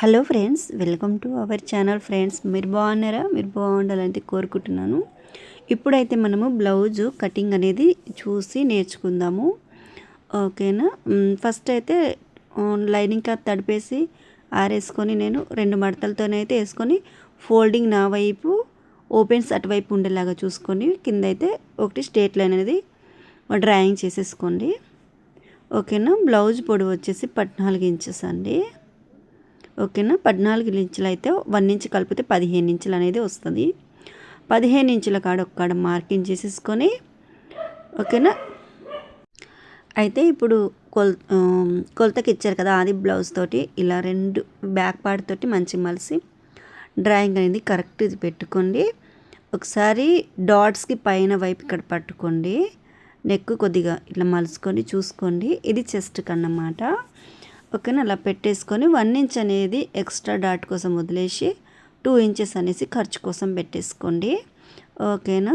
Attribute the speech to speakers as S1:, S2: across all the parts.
S1: Hello friends welcome to our channel friends. మీరు బాగున్నారా? మీరు బాగుండాలని కోరుకుంటున్నాను. ఇప్పుడైతే మనము బ్లౌజు కటింగ్ అనేది చూసి నేర్చుకుందాము. ఓకేనా? ఫస్ట్ అయితే లైనింగ్ క్లాత్ తడిపేసి ఆరేసుకొని నేను రెండు మడతలతోనైతే వేసుకొని ఫోల్డింగ్ నా వైపు ఓపెన్స్ అటువైపు ఉండేలాగా చూసుకొని కింద అయితే ఒకటి స్టేట్ లైన్ అనేది డ్రాయింగ్ చేసేసుకోండి. ఓకేనా? బ్లౌజ్ పొడవు వచ్చేసి పద్నాలుగు ఇంచెస్ అండి. ఓకేనా? పద్నాలుగు ఇంచులు అయితే వన్ ఇంచ్ కలిపితే పదిహేను ఇంచులు అనేది వస్తుంది. పదిహేను ఇంచుల కాడ ఒక్కడ మార్కింగ్ చేసేసుకొని ఓకేనా? అయితే ఇప్పుడు కొల్ కొలతకి ఇచ్చారు కదా అది బ్లౌజ్ తోటి ఇలా రెండు బ్యాక్ పార్ట్ తోటి మంచి మలిసి డ్రాయింగ్ అనేది కరెక్ట్ ఇది పెట్టుకోండి. ఒకసారి డాట్స్కి పైన వైపు ఇక్కడ పట్టుకోండి. నెక్ కొద్దిగా ఇట్లా మలుచుకొని చూసుకోండి. ఇది చెస్ట్ కన్నమాట. ఓకేనా అలా పెట్టేసుకొని వన్ ఇంచ్ అనేది ఎక్స్ట్రా డాట్ కోసం వదిలేసి టూ ఇంచెస్ అనేసి ఖర్చు కోసం పెట్టేసుకోండి. ఓకేనా?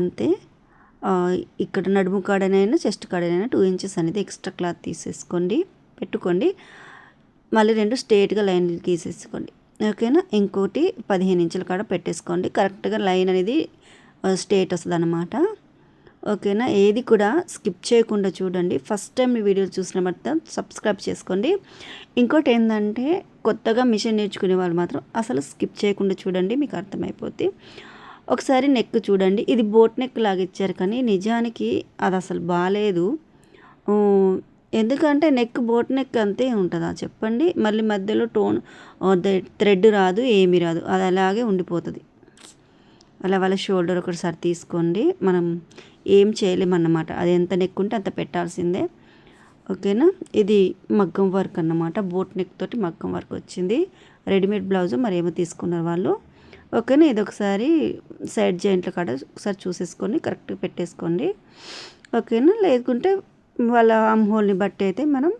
S1: అంతే. ఇక్కడ నడుము కాడనైనా చెస్ట్ కాడనైనా టూ ఇంచెస్ అనేది ఎక్స్ట్రా క్లాత్ తీసేసుకోండి. పెట్టుకోండి. మళ్ళీ రెండు స్ట్రేట్గా లైన్లు గీసేసుకోండి. ఓకేనా? ఇంకోటి పదిహేను ఇంచుల కాడ పెట్టేసుకోండి. కరెక్ట్గా లైన్ అనేది స్టేట్ వస్తుంది అనమాట ఓకేనా? ఏది కూడా స్కిప్ చేయకుండా చూడండి. ఫస్ట్ టైం ఈ వీడియో చూసిన మాత్రం సబ్స్క్రైబ్ చేసుకోండి. ఇంకోటి ఏంటంటే కొత్తగా మిషన్ నేర్చుకునే వాళ్ళు మాత్రం అసలు స్కిప్ చేయకుండా చూడండి మీకు అర్థమైపోద్ది. ఒకసారి నెక్ చూడండి. ఇది బోట్ నెక్ లాగా ఇచ్చారు కానీ నిజానికి అది అసలు బాగాలేదు ఎందుకంటే నెక్ బోట్ నెక్ అంతే ఉంటుందా చెప్పండి. మళ్ళీ మధ్యలో టోన్ థ్రెడ్ రాదు ఏమీ రాదు. అది అలాగే ఉండిపోతుంది. అలా వాళ్ళ షోల్డర్ ఒకసారి తీసుకోండి. మనం ఏం చేయలేమన్నమాట. అది ఎంత నెక్ ఉంటే అంత పెట్టాల్సిందే. ఓకేనా? ఇది మగ్గం వర్క్ అన్నమాట. బోట్ నెక్ తోటి మగ్గం వర్క్ వచ్చింది. రెడీమేడ్ బ్లౌజ్ మరి ఏమో తీసుకున్నారు వాళ్ళు. ఓకేనా? ఇది ఒకసారి సైడ్ జాయింట్ల కాడ ఒకసారి చూసేసుకొని కరెక్ట్గా పెట్టేసుకోండి. ఓకేనా? లేకుంటే వాళ్ళ ఆమ్ హోల్ని బట్టి అయితే మనం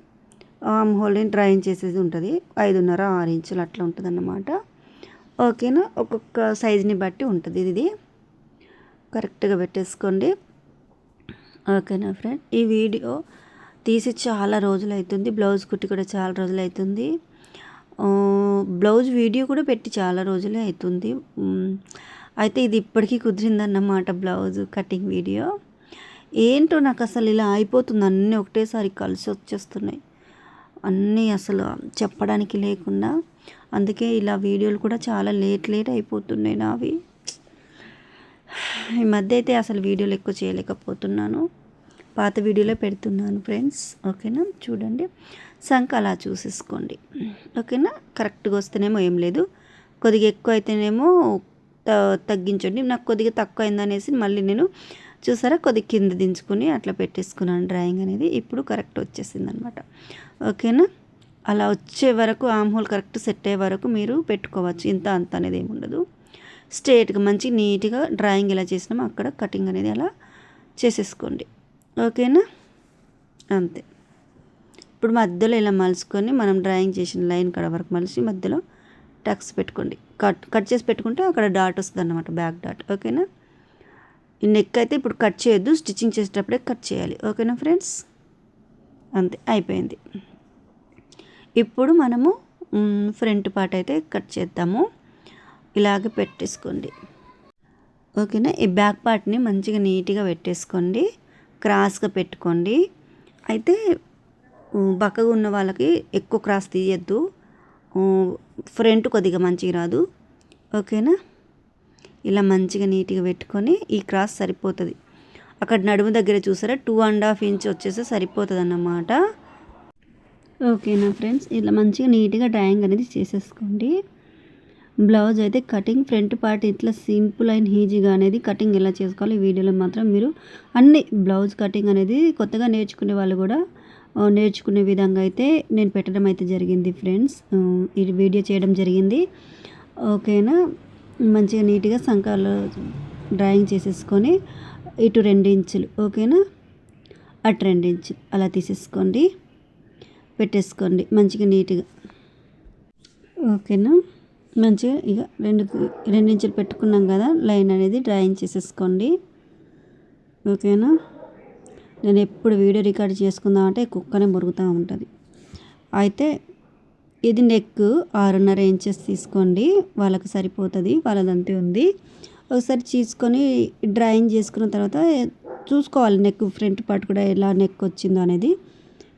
S1: ఆమ్ హోల్ని డ్రాయింగ్ చేసేది ఉంటుంది. ఐదున్నర ఆరు ఇంచులు అట్లా ఉంటుంది అన్నమాట ఓకేనా? ఒక్కొక్క సైజుని బట్టి ఉంటుంది ఇది. కరెక్ట్గా పెట్టేసుకోండి. ఓకేనా ఫ్రెండ్? ఈ వీడియో తీసి చాలా రోజులు అవుతుంది బ్లౌజ్ కుట్టి కూడా చాలా రోజులు అవుతుంది బ్లౌజ్ వీడియో కూడా పెట్టి చాలా రోజులే అవుతుంది అయితే ఇది ఇప్పటికీ కుదిరిందన్నమాట బ్లౌజ్ కటింగ్ వీడియో. ఏంటో నాకు అసలు ఇలా అయిపోతుంది. అన్నీ ఒకటేసారి కలిసి వచ్చేస్తున్నాయి. అన్నీ అసలు చెప్పడానికి లేకుండా అందుకే ఇలా వీడియోలు కూడా చాలా లేట్ లేట్ అయిపోతున్నాయి నావి. ఈ మధ్య అయితే అసలు వీడియోలు ఎక్కువ చేయలేకపోతున్నాను. పాత వీడియోలో పెడుతున్నాను ఫ్రెండ్స్. ఓకేనా? చూడండి. సంఖ అలా చూసేసుకోండి. ఓకేనా? కరెక్ట్గా వస్తేనేమో ఏం లేదు. కొద్దిగా ఎక్కువ అయితేనేమో త- తగ్గించండి. నాకు కొద్దిగా తక్కువ అయిందనేసి మళ్ళీ నేను చూసారా? కొద్దిగా కింద దించుకొని అట్లా పెట్టేసుకున్నాను డ్రాయింగ్ అనేది. ఇప్పుడు కరెక్ట్ వచ్చేసింది అనమాట ఓకేనా? అలా వచ్చే వరకు ఆమ్ హోల్ కరెక్ట్ సెట్ అయ్యే వరకు మీరు పెట్టుకోవచ్చు. ఇంత అంత అనేది ఏమి ఉండదు. స్ట్రేట్గా మంచి నీట్గా డ్రాయింగ్ ఎలా చేసినామో అక్కడ కటింగ్ అనేది అలా చేసేసుకోండి. ఓకేనా? అంతే. ఇప్పుడు మధ్యలో ఇలా మలుచుకొని మనం డ్రాయింగ్ చేసిన లైన్ కడ వరకు మలిసి మధ్యలో టక్స్ పెట్టుకోండి. కట్ కట్ చేసి పెట్టుకుంటే అక్కడ డాట్ వస్తుంది అన్నమాట బ్యాక్ డాట్. ఓకేనా? నెక్ అయితే ఇప్పుడు కట్ చేయొద్దు స్టిచ్చింగ్ చేసేటప్పుడే కట్ చేయాలి. ఓకేనా ఫ్రెండ్స్ అంతే అయిపోయింది. ఇప్పుడు మనము ఫ్రంట్ పార్ట్ అయితే కట్ చేద్దాము. ఇలాగ పెట్టేసుకోండి. ఓకేనా ఈ బ్యాక్ పార్ట్ని మంచిగా నీట్గా పెట్టేసుకోండి. క్రాస్గా పెట్టుకోండి. అయితే బక్కగా ఉన్న వాళ్ళకి ఎక్కువ క్రాస్ తీయద్దు. ఫ్రంట్ కొద్దిగా మంచిగా రాదు. ఓకేనా ఇలా మంచిగా నీట్గా పెట్టుకొని ఈ క్రాస్ సరిపోతుంది. అక్కడ నడుము దగ్గర చూసారా? టూ అండ్ హాఫ్ ఇంచ్ వచ్చేసి సరిపోతుంది అన్నమాట ఓకేనా ఫ్రెండ్స్ ఇలా మంచిగా నీట్గా డ్రాయింగ్ అనేది చేసేసుకోండి. బ్లౌజ్ అయితే కటింగ్ ఫ్రంట్ పార్ట్ ఇట్లా సింపుల్ అండ్ ఈజీగా అనేది కటింగ్ ఎలా చేసుకోవాలి ఈ వీడియోలో మాత్రం మీరు అన్ని బ్లౌజ్ కటింగ్ అనేది కొత్తగా నేర్చుకునే వాళ్ళు కూడా నేర్చుకునే విధంగా అయితే నేను పెట్టడం అయితే జరిగింది ఫ్రెండ్స్ ఈ వీడియో చేయడం జరిగింది. ఓకేనా మంచిగా నీట్గా సంకాలు డ్రాయింగ్ చేసేసుకొని ఇటు రెండు ఇంచులు ఓకేనా? అటు రెండు ఇంచులు అలా తీసేసుకోండి. పెట్టేసుకోండి మంచిగా నీట్గా. ఓకేనా? మంచిగా ఇక రెండు రెండు ఇంచులు పెట్టుకున్నాం కదా లైన్ అనేది డ్రాయింగ్ చేసేసుకోండి. ఓకేనా? నేను ఎప్పుడు వీడియో రికార్డ్ చేసుకుందామంటే కుక్కనే మురుగుతూ ఉంటుంది. అయితే ఇది నెక్ ఆరున్నర ఇంచెస్ తీసుకోండి. వాళ్ళకి సరిపోతుంది వాళ్ళదంతే ఉంది. ఒకసారి తీసుకొని డ్రాయింగ్ చేసుకున్న తర్వాత చూసుకోవాలి నెక్ ఫ్రంట్ పార్ట్ కూడా ఎలా నెక్ వచ్చిందో అనేది.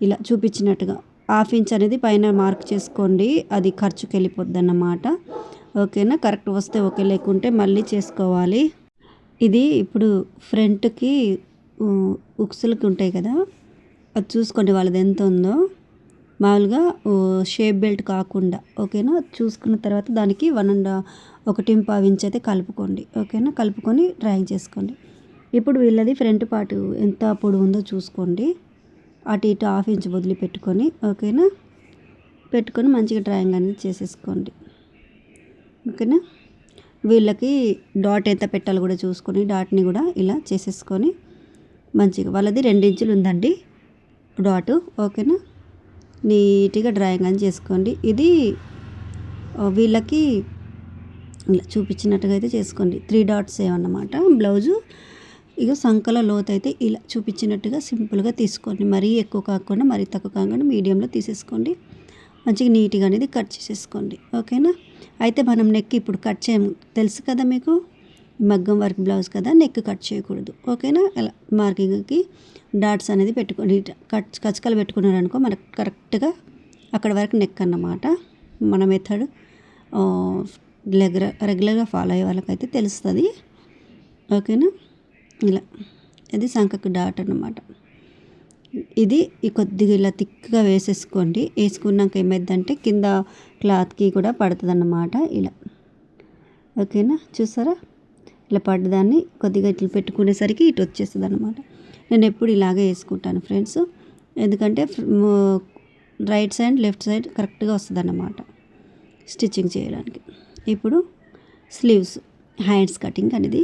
S1: ఇలా చూపించినట్టుగా. హాఫ్ ఇంచ్ అనేది పైన మార్క్ చేసుకోండి. అది ఖర్చుకి వెళ్ళిపోద్ది అన్నమాట ఓకేనా? కరెక్ట్ వస్తే ఓకే లేకుంటే మళ్ళీ చేసుకోవాలి. ఇది ఇప్పుడు ఫ్రంట్కి ఉక్సులకి ఉంటాయి కదా. అది చూసుకోండి వాళ్ళది ఎంత ఉందో. మామూలుగా షేప్ బెల్ట్ కాకుండా ఓకేనా? చూసుకున్న తర్వాత దానికి వన్ అండ్ ఒకటి పావు ఇంచ్ అయితే కలుపుకోండి ఓకేనా? కలుపుకొని డ్రాయింగ్ చేసుకోండి. ఇప్పుడు వీళ్ళది ఫ్రంట్ పార్ట్ ఎంత పొడవు ఉందో చూసుకోండి. అటు ఇటు హాఫ్ ఇంచ్ వదిలి పెట్టుకొని ఓకేనా? పెట్టుకొని మంచిగా డ్రాయింగ్ అనేది చేసేసుకోండి. ఓకేనా? వీళ్ళకి డాట్ ఎంత పెట్టాలో కూడా చూసుకొని డాట్ని కూడా ఇలా చేసేసుకొని మంచిగా వాళ్ళది రెండు ఇంచులు ఉందండి డాటు ఓకేనా? నీట్గా డ్రాయింగ్ అని చేసుకోండి. ఇది వీళ్ళకి ఇలా చూపించినట్టుగా అయితే చేసుకోండి. త్రీ డాట్స్ ఏమన్నమాట? బ్లౌజు. ఇక సంకల లోతు అయితే ఇలా చూపించినట్టుగా సింపుల్గా తీసుకోండి. మరీ ఎక్కువ కాకుండా మరీ తక్కువ కాకుండా మీడియంలో తీసేసుకోండి. మంచిగా నీట్గా అనేది కట్ చేసేసుకోండి. ఓకేనా? అయితే మనం నెక్ ఇప్పుడు కట్ చేయము తెలుసు కదా మీకు? మగ్గం వర్క్ బ్లౌజ్ కదా నెక్ కట్ చేయకూడదు. ఓకేనా? ఇలా మార్కింగ్కి డాట్స్ అనేది పెట్టుకొని కట్ కచ్చకలు పెట్టుకున్నారనుకో మనకు కరెక్ట్గా అక్కడ వరకు నెక్ అన్నమాట. మన మెథడ్ రెగ్యులర్ రెగ్యులర్గా ఫాలో అయ్యే వాళ్ళకైతే తెలుస్తుంది. ఓకేనా? ఇలా. ఇది సంఖకు డాట్ అన్నమాట. ఇది కొద్దిగా ఇలా థిక్గా వేసేసుకోండి. వేసుకున్నాక ఏమైందంటే కింద క్లాత్కి కూడా పడుతుంది అన్నమాట ఇలా. ఓకేనా? చూసారా? ఇలా పడ్డదాన్ని కొద్దిగా ఇట్లా పెట్టుకునేసరికి ఇటు వచ్చేస్తుంది అనమాట నేను ఎప్పుడు ఇలాగే వేసుకుంటాను ఫ్రెండ్స్. ఎందుకంటే రైట్ సైడ్ లెఫ్ట్ సైడ్ కరెక్ట్గా వస్తుంది అన్నమాట స్టిచ్చింగ్ చేయడానికి. ఇప్పుడు స్లీవ్స్ హ్యాండ్స్ కటింగ్ అనేది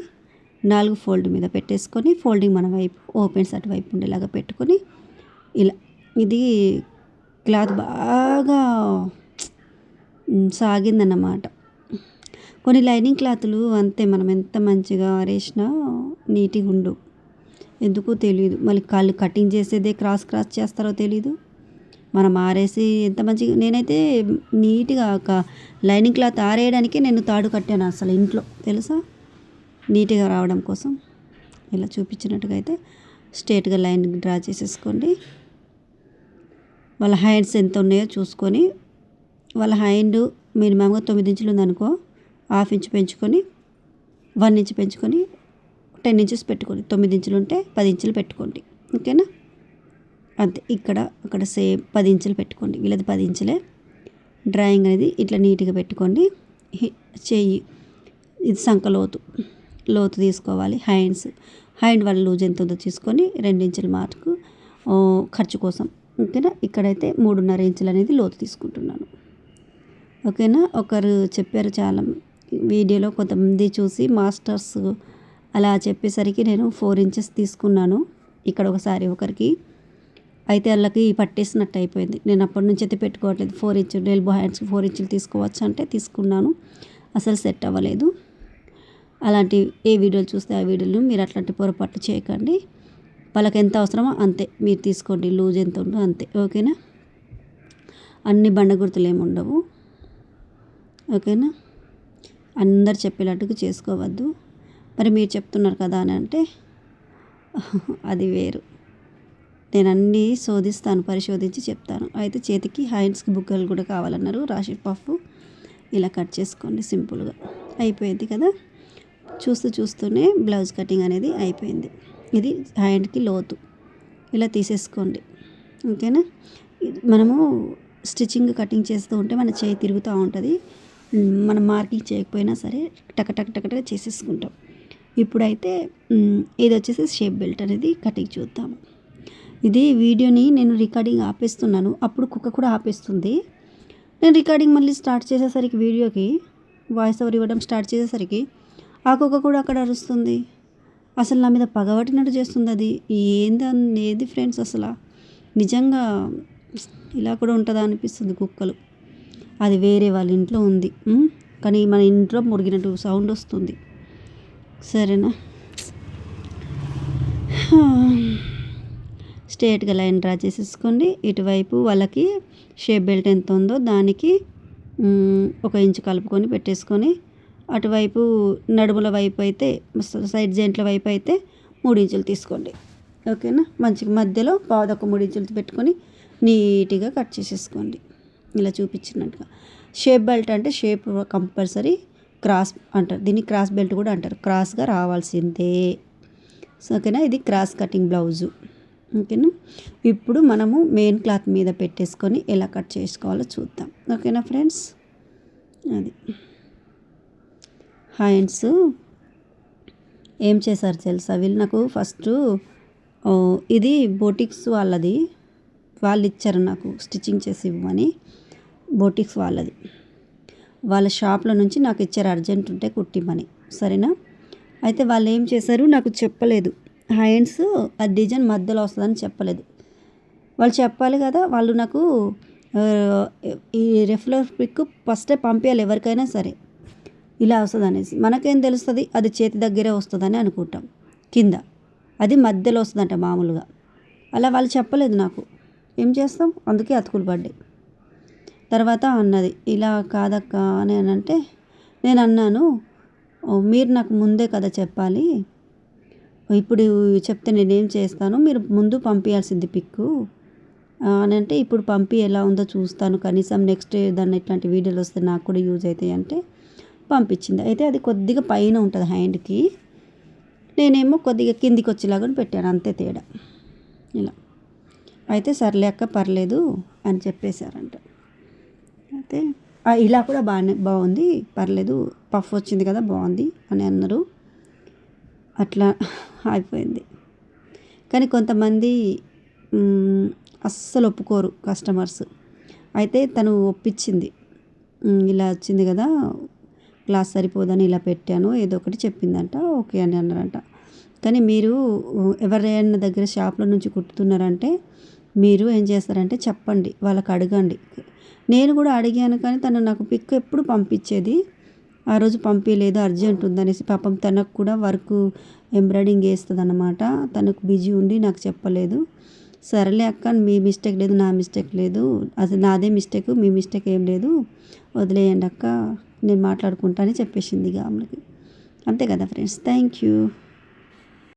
S1: నాలుగు ఫోల్డ్ మీద పెట్టేసుకొని ఫోల్డింగ్ మన వైపు ఓపెన్స్ అటువైపు ఉండేలాగా పెట్టుకొని ఇలా ఇది క్లాత్ బాగా సాగిందన్నమాట. కొన్ని లైనింగ్ క్లాతులు అంతే మనం ఎంత మంచిగా ఆరేసినా నీట్గా ఉండు. ఎందుకో తెలియదు మళ్ళీ కాళ్ళు కటింగ్ చేసేదే క్రాస్ క్రాస్ చేస్తారో తెలీదు. మనం ఆరేసి ఎంత మంచిగా నేనైతే నీట్గా ఒక లైనింగ్ క్లాత్ ఆరేయడానికి నేను తాడు కట్టాను అసలు ఇంట్లో. తెలుసా? నీట్గా రావడం కోసం. ఇలా చూపించినట్టుగా అయితే స్ట్రేట్గా లైన్ డ్రా చేసేసుకోండి. వాళ్ళ హ్యాండ్స్ ఎంత ఉన్నాయో చూసుకొని వాళ్ళ హ్యాండ్ మినిమంగా తొమ్మిది ఇంచులు ఉందనుకో హాఫ్ ఇంచ్ పెంచుకొని వన్ ఇంచ్ పెంచుకొని టెన్ ఇంచెస్ పెట్టుకోండి. తొమ్మిది ఇంచులు ఉంటే పది ఇంచులు పెట్టుకోండి. ఓకేనా? అంతే. ఇక్కడ అక్కడ సేమ్ పది ఇంచులు పెట్టుకోండి. వీళ్ళది పది ఇంచులే. డ్రాయింగ్ అనేది ఇట్లా నీట్గా పెట్టుకోండి. చెయ్యి ఇది సంక లోతు లోతు తీసుకోవాలి. హ్యాండ్స్ హ్యాండ్ వాళ్ళ లూజ్ ఎంత ఉందో తీసుకొని ఇంచుల మార్కు ఖర్చు కోసం. ఓకేనా? ఇక్కడైతే మూడున్నర ఇంచులు అనేది లోతు తీసుకుంటున్నాను. ఓకేనా? ఒకరు చెప్పారు చాలా వీడియోలో కొంతమంది చూసి మాస్టర్స్ అలా చెప్పేసరికి నేను ఫోర్ ఇంచెస్ తీసుకున్నాను. ఇక్కడ ఒకసారి ఒకరికి. అయితే వాళ్ళకి పట్టేసినట్టు అయిపోయింది. నేను అప్పటి నుంచి అయితే పెట్టుకోవట్లేదు. Four inch elbow hands four ఇంచులు తీసుకోవచ్చు అంటే తీసుకున్నాను. అసలు సెట్ అవ్వలేదు. అలాంటి ఏ వీడియోలు చూస్తే ఆ వీడియోలు మీరు అట్లాంటి పొరపాటు చేయకండి. వాళ్ళకి ఎంత అవసరమో అంతే. మీరు తీసుకోండి. లూజ్ ఎంత ఉందో అంతే. ఓకేనా? అన్ని బండ గుర్తులు ఏమి ఉండవు. ఓకేనా? అందరు చెప్పేటట్టుగా చేసుకోవద్దు. మరి మీరు చెప్తున్నారు కదా అని అంటే అది వేరు. నేను అన్నీ శోధిస్తాను పరిశోధించి చెప్తాను. అయితే చేతికి హ్యాండ్స్కి బుగ్గలు కూడా కావాలన్నారు. రాశి పఫ్. ఇలా కట్ చేసుకోండి సింపుల్గా. అయిపోయింది కదా? చూస్తూ చూస్తూనే బ్లౌజ్ కటింగ్ అనేది అయిపోయింది. ఇది హ్యాండ్కి లోతు. ఇలా తీసేసుకోండి. ఓకేనా? మనము స్టిచ్చింగ్ కటింగ్ చేస్తూ ఉంటే మన చేయి తిరుగుతూ ఉంటుంది. మనం మార్కింగ్ చేయకపోయినా సరే టక టక టక చేసేసుకుంటాం. ఇప్పుడైతే ఇది వచ్చేసి షేప్ బెల్ట్ అనేది కటింగ్ చూద్దాం ఇది వీడియోని నేను రికార్డింగ్ ఆపేస్తున్నాను. అప్పుడు కుక్క కూడా ఆపేస్తుంది. నేను రికార్డింగ్ మళ్ళీ స్టార్ట్ చేసేసరికి వీడియోకి వాయిస్ ఓవర్ ఇవ్వడం స్టార్ట్ చేసేసరికి ఆ కుక్క కూడా అక్కడ అరుస్తుంది. అసలు నా మీద పగబట్టినట్టు చేస్తుంది అది. ఏంది ఏది ఫ్రెండ్స్ అసలు? నిజంగా ఇలా కూడా ఉంటుందా అనిపిస్తుంది కుక్కలు. అది వేరే వాళ్ళ ఇంట్లో ఉంది. కానీ మన ఇంట్లో మురిగినట్టు సౌండ్ వస్తుంది. సరేనా? స్ట్రేట్గా లైన్ డ్రా చేసేసుకోండి. ఇటువైపు వాళ్ళకి షేప్ బెల్ట్ ఎంత ఉందో దానికి ఒక ఇంచు కలుపుకొని పెట్టేసుకొని అటువైపు నడుముల వైపు అయితే సైడ్ జెంట్ల వైపు అయితే మూడు ఇంచులు తీసుకోండి. ఓకేనా? మంచిగా మధ్యలో పావుదొక్క మూడు ఇంచులు పెట్టుకొని నీట్గా కట్ చేసేసుకోండి. ఇలా చూపించినట్టుగా. షేప్ బెల్ట్ అంటే షేప్ కంపల్సరీ క్రాస్ అంటారు. దీన్ని క్రాస్ బెల్ట్ కూడా అంటారు. క్రాస్గా రావాల్సిందే. సో ఓకేనా? ఇది క్రాస్ కటింగ్ బ్లౌజు. ఓకేనా? ఇప్పుడు మనము మెయిన్ క్లాత్ మీద పెట్టేసుకొని ఎలా కట్ చేసుకోవాలో చూద్దాం. ఓకేనా ఫ్రెండ్స్? అది. హ్యాండ్స్ ఏం చేశారు తెలుసా? వీళ్ళు నాకు ఫస్ట్ ఇది బోటిక్స్ వాళ్ళది. వాళ్ళు ఇచ్చారు నాకు స్టిచ్చింగ్ చేసి ఇవ్వమని. బోటిక్స్ వాళ్ళది. వాళ్ళ షాప్లో నుంచి నాకు ఇచ్చారు అర్జెంట్ ఉంటే కుట్టిమని సరేనా? అయితే వాళ్ళు ఏం చేశారు? నాకు చెప్పలేదు. హ్యాండ్స్ ఆ డిజైన్ మధ్యలో వస్తుందని చెప్పలేదు. వాళ్ళు చెప్పాలి కదా వాళ్ళు నాకు ఈ రెఫ్లర్ పిక్ ఫస్టే పంపించాలి ఎవరికైనా సరే. ఇలా వస్తుంది అనేసి మనకేం తెలుస్తుంది? అది చేతి దగ్గరే వస్తుందని అనుకుంటాం. కింద. అది మధ్యలో వస్తుందంట మామూలుగా. అలా వాళ్ళు చెప్పలేదు నాకు. ఏం చేస్తాం? అందుకే అతుకులు పడ్డాయి. తర్వాత అన్నది ఇలా కాదక్క అని అని అంటే నేను అన్నాను మీరు నాకు ముందే కదా చెప్పాలి. ఇప్పుడు చెప్తే నేనేం చేస్తాను? మీరు ముందు పంపించాల్సింది పిక్కు. అని అంటే ఇప్పుడు పంపి ఎలా ఉందో చూస్తాను. కనీసం నెక్స్ట్ దాన్ని ఇట్లాంటి వీడియోలు వస్తే నాకు కూడా యూజ్ అవుతాయి అంటే పంపించింది. అయితే అది కొద్దిగా పైన ఉంటుంది హ్యాండ్కి. నేనేమో కొద్దిగా కిందికి వచ్చేలాగా పెట్టాను అంతే తేడా. ఇలా. అయితే సర్లే అక్క పర్లేదు అని చెప్పేశారంట. అయితే ఇలా కూడా బాగానే బాగుంది పర్లేదు పఫ్ వచ్చింది కదా బాగుంది అని అన్నారు. అట్లా అయిపోయింది కానీ కొంతమంది అస్సలు ఒప్పుకోరు కస్టమర్స్. అయితే తను ఒప్పించింది. ఇలా వచ్చింది కదా క్లాస్ సరిపోదని ఇలా పెట్టాను ఏదో ఒకటి చెప్పిందంట ఓకే అని అన్నారంట. కానీ మీరు ఎవరైనా దగ్గర షాప్లో నుంచి కుట్టుతున్నారంటే మీరు ఏం చేస్తారంటే చెప్పండి వాళ్ళకి అడగండి. నేను కూడా అడిగాను కానీ తను నాకు పిక్ ఎప్పుడు పంపించేది? ఆ రోజు పంపించలేదు అర్జెంట్ ఉందనేసి పాపం తనకు కూడా వర్క్ ఎంబ్రాయిడింగ్ వేస్తుంది అనమాట తనకు బిజీ ఉండి నాకు చెప్పలేదు. సరేలే అక్క మీ మిస్టేక్ లేదు నా మిస్టేక్ లేదు. అసలు నాదే మిస్టేక్ మీ మిస్టేక్ ఏం లేదు. వదిలేయండి అక్క నేను మాట్లాడుకుంటా అని చెప్పేసింది ఇక ఆమెకి. అంతే కదా ఫ్రెండ్స్ థ్యాంక్ యూ.